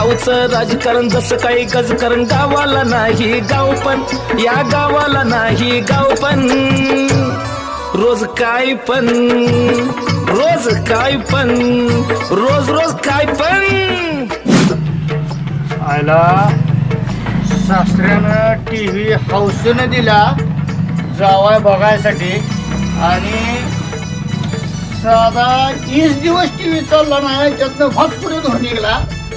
गावचं राजकारण जसं काही गजकारण गावाला नाही गाव पण. या गावाला नाही गाव पण. रोज काय पण. रोज काय पण. रोज रोज काय पण. आयला सासऱ्यानं टी व्ही हौसेनं दिला जावाय बघायसाठी. आणि साधा तीस दिवस टी व्ही चालला नाही त्यातनं भरपूर धुवून निघाला.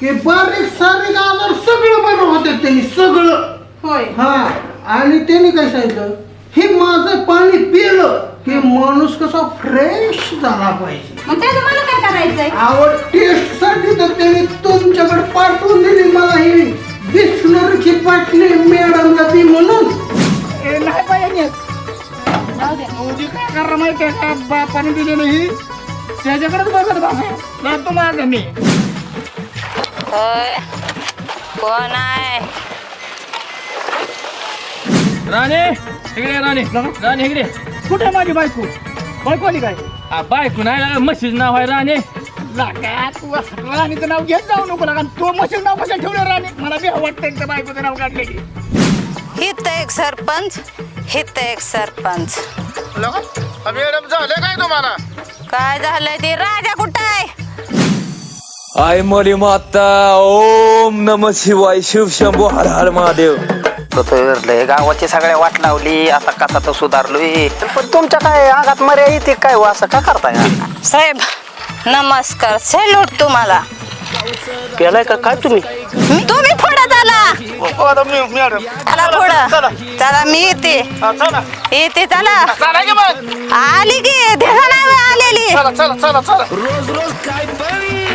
की बारीक सारीक आजार सगळं बरं होते त्यांनी सगळं. होय. हा आणि त्यांनी काय सांगितलं? हे माझं पाणी पिलं की माणूस कसा फ्रेश झाला पाहिजे. मग त्याचं मला काय करायचंय? आवड टेस्टसाठी तर त्यांनी तुमच्याकडे पाठवून दिली मला ही बिस्लरीची बाटली मॅडमला ती म्हणून. नाही पाहिजे जाऊ दे. मोदी काय करा माहिती आहे का? बापाने दिलेलं ही. त्याच्याकडेच बघत बसा. जातो माझं मी. होय कोण आहे राणे इकडे ये, राणे. राणे इकडे. कुठे आहे माझी बायको? बायको आली काय? आ, बायको नाही म्हशीच नाव आहे राणे. लागा तू राणीचं नाव घेत जाऊ नको लागा. तो मशीन नाव कशाला ठेवलं राणी? मला बी वाटतं एकदा बायकोचं नाव काढले की हित एक सरपंच हित एक सरपंच. मॅडम झालं काय तुम्हाला? काय झालंय ते? राजा कुठं आय मरी माता ओम नम शिवाय शिव शंभू हर हर महादेव. गावाची सगळ्या वाट लावली आता कसा तर सुधारलोय? पण तुमच्या काय अंगात मर्या येते काय हो असं का करताय? साहेब नमस्कार सॅल्यूट तुम्हाला. केलाय का काय तुम्ही? मी तुम्ही पुढं चला. आता मी मॅडम चला पुढं. चला. मी येते. चला. येते चला. चला की मग. आली की ध्यान आलेली. चला चला चला चला. रोज रोज काय पण